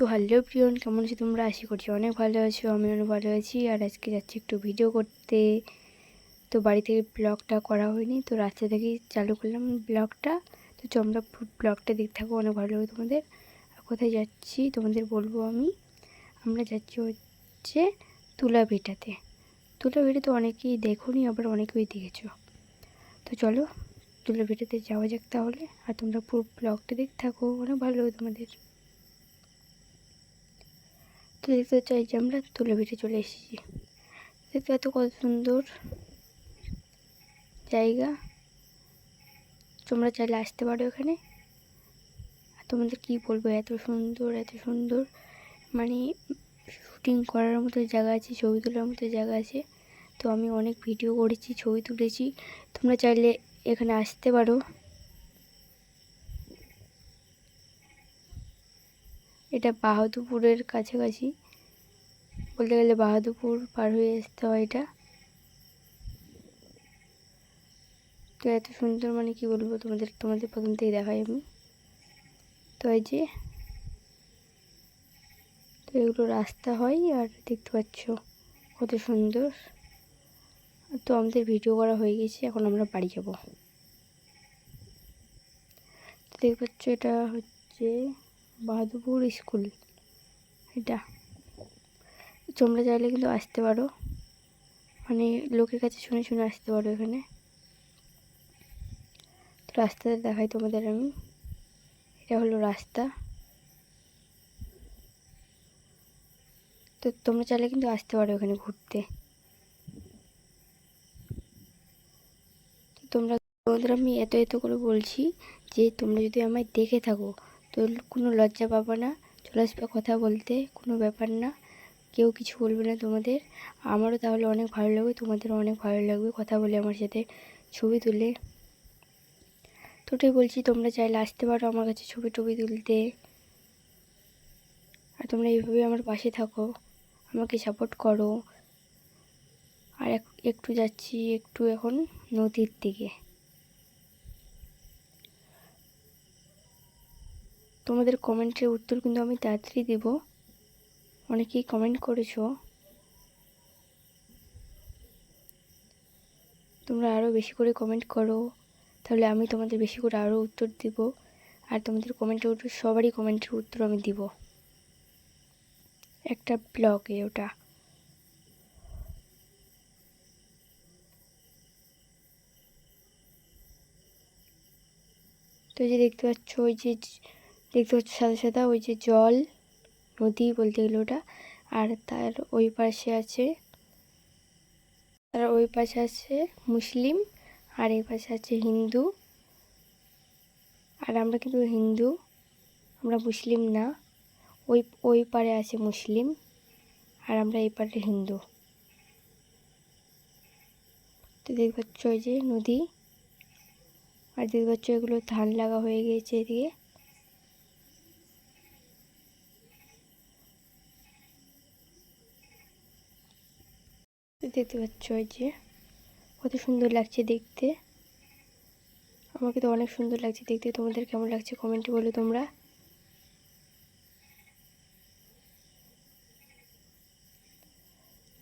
তো হ্যালো প্রিয়ন, কেমন আছো তোমরা? আশা করছি অনেক ভালো আছো আমি অনেক ভালো আছি। আর আজকে যাচ্ছি একটু ভিডিও করতে। তো বাড়ি থেকে ব্লগটা করা হয়নি, তো রাস্তা থেকেই চালু করলাম ব্লগটা। তো তোমরা ব্লগটা দেখতে থাকো, অনেক ভালো লাগে তোমাদের। আর কোথায় যাচ্ছি তোমাদের বলব আমি? আমরা যাচ্ছি হচ্ছে তুলা ভিটাতে তুলা ভিটা তো অনেকেই দেখোনি, আবার অনেকেই দেখেছ। তো চলো তুলা ভিটাতে যাওয়া যাক তাহলে। আর তোমরা পুরো ব্লগটা দেখতে থাকো, অনেক ভালো লাগে তোমাদের। তো দেখতে চাই যে আমরা তুলে ভিটে চলে এসেছি। দেখতে এত কত সুন্দর জায়গা। তোমরা চাইলে আসতে পারো এখানে। আর তোমাদের কী বলব, এত সুন্দর এত সুন্দর। মানে শুটিং করার মতো জায়গা আছে, ছবি তোলার মতো জায়গা আছে। তো আমি অনেক ভিডিও করেছি, ছবি তুলেছি। তোমরা চাইলে এখানে আসতে পারো। এটা বাহাদুপুরের কাছাকাছি। বলতে গেলে বাহাদুপুর পার হয়ে আসতে হয় এটা। তো এত সুন্দর মানে কি বলব তোমাদের তোমাদের প্রথম থেকে দেখাই আমি। তো এই যে, তো এগুলো রাস্তা হয় আর দেখতে পাচ্ছ কত সুন্দর। তো আমাদের ভিডিও করা হয়ে গেছে, এখন আমরা বাড়ি যাব। দেখতে পাচ্ছ এটা হচ্ছে বাহাদুরপুর স্কুল। এটা। তোমরা চাইলে কিন্তু আসতে পারো। মানে লোকের কাছে শুনে শুনে আসতে পারো এখানে। তো রাস্তাতে দেখাই তোমাদের আমি। এটা হলো রাস্তা। তো তোমরা চাইলে কিন্তু আসতে পারো এখানে ঘুরতে। তোমরা তোমাদের আমি এত এত করে বলছি যে তোমরা যদি আমায় দেখে থাকো তো কোনো লজ্জা পাবো না। চলে আসবে কথা বলতে, কোনো ব্যাপার না। কেউ কিছু বলবে না তোমাদের। আমারও তাহলে অনেক ভালো লাগবে, তোমাদেরও অনেক ভালো লাগবে কথা বলে আমার সাথে ছবি তুলে। তো ওটাই বলছি, তোমরা চাইলে আসতে পারো আমার কাছে ছবি টবি তুলতে। আর তোমরা এইভাবে আমার পাশে থাকো, আমাকে সাপোর্ট করো। আর একটু যাচ্ছি একটু এখন নদীর দিকে। তোমাদের কমেন্টের উত্তর কিন্তু আমি তাড়াতাড়ি দেব। অনেকেই কমেন্ট করেছ। তোমরা আরও বেশি করে কমেন্ট করো, তাহলে আমি তোমাদের বেশি করে আরও উত্তর দিব। আর তোমাদের কমেন্টের উত্তর, সবারই কমেন্টের উত্তর আমি দিব। একটা ব্লগে ওটা। তো যে দেখতে পাচ্ছ, ওই যে দেখতে পাচ্ছ সাদা সাদা, ওই যে জল, নদী বলতে গেলে ওটা, আর তার ওই পাশে আছে, তার ওই পাশে আছে মুসলিম, আর এই পাশে আছে হিন্দু, আর আমরা কিন্তু হিন্দু, আমরা মুসলিম না, ওই ওই পারে আছে মুসলিম, আর আমরা এই পারে হিন্দু। তো দেখতে পাচ্ছ ওই যে নদী, আর দেখতে পাচ্ছ এগুলো ধান লাগা হয়ে গিয়েছে এদিকে। দেখতে পাচ্ছ যে, কত সুন্দর লাগছে দেখতে। আমাকে তো অনেক সুন্দর লাগছে দেখতে। তোমাদের কেমন লাগছে কমেন্টে বলো তোমরা।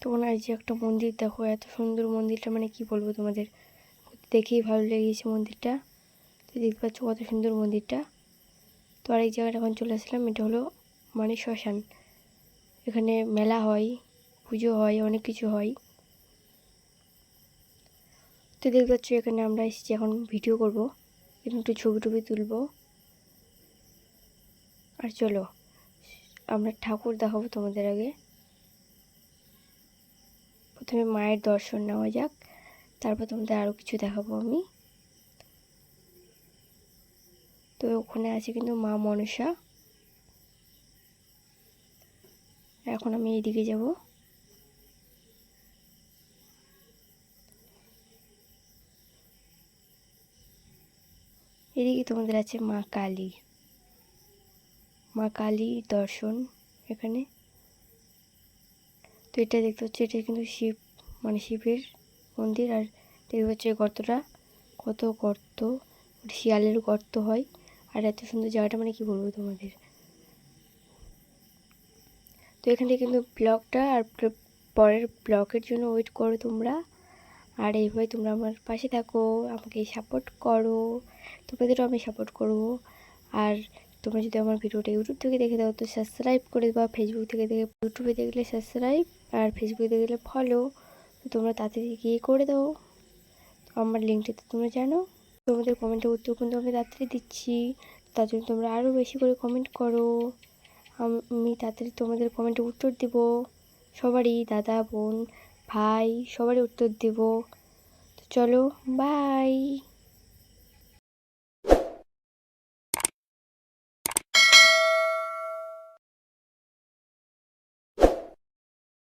তোমরা এই যে একটা মন্দির, দেখো এত সুন্দর মন্দিরটা মানে কি বলব তোমাদের? দেখেই ভালো লেগেছে মন্দিরটা। তো দেখতে পাচ্ছ কত সুন্দর মন্দিরটা। তো আরেক জায়গাটা এখন চলে আসলাম, এটা হলো মানে শ্মশান। এখানে মেলা হয়, পুজো হয়, অনেক কিছু হয়। তো দেখতে পাচ্ছ, এখানে আমরা এসেছি, এখন ভিডিও করব। এখানে একটু ছবি টবি তুলব। আর চলো, আমরা ঠাকুর দেখাবো তোমাদের আগে। প্রথমে মায়ের দর্শন নেওয়া যাক, তারপর তোমাদের আরও কিছু দেখাবো আমি। তো ওখানে আছে কিন্তু মা মনসা। এখন আমি এইদিকে যাব। এদিকে তোমাদের আছে মা কালী। মা কালী দর্শন এখানে। তো এটা দেখতে হচ্ছে, এটা কিন্তু শিব মানে শিবের মন্দির। আর দেখতে পাচ্ছি গর্তটা, কত গর্ত শিয়ালের গর্ত হয়। আর এত সুন্দর জায়গাটা মানে কি বলব তোমাদের? তো থেকে কিন্তু ব্লগটা আর পরের ব্লগের জন্য ওয়েট করো তোমরা। আর এইভাবে তোমরা আমার পাশে থাকো, আমাকে সাপোর্ট করো। তোমাদেরও আমি সাপোর্ট করব। আর তোমরা যদি আমার ভিডিওটা ইউটিউব থেকে দেখে দাও তো সাবস্ক্রাইব করে দেবা। ফেসবুক থেকে দেখে ইউটিউবে দেখলে সাবস্ক্রাইব আর ফেসবুকে দেখলে ফলো তো তোমরা তাড়াতাড়ি গিয়ে করে দাও। আমার লিঙ্কটা তো তোমরা জানো। তোমাদের কমেন্টের উত্তর কিন্তু আমি তাড়াতাড়ি দিচ্ছি। তার জন্য তোমরা আরও বেশি করে কমেন্ট করো। আমি তাড়াতাড়ি তোমাদের কমেন্টে উত্তর দেব। সবারই দাদা, বোন, ভাই সবারই উত্তর দেব। তো চলো বাই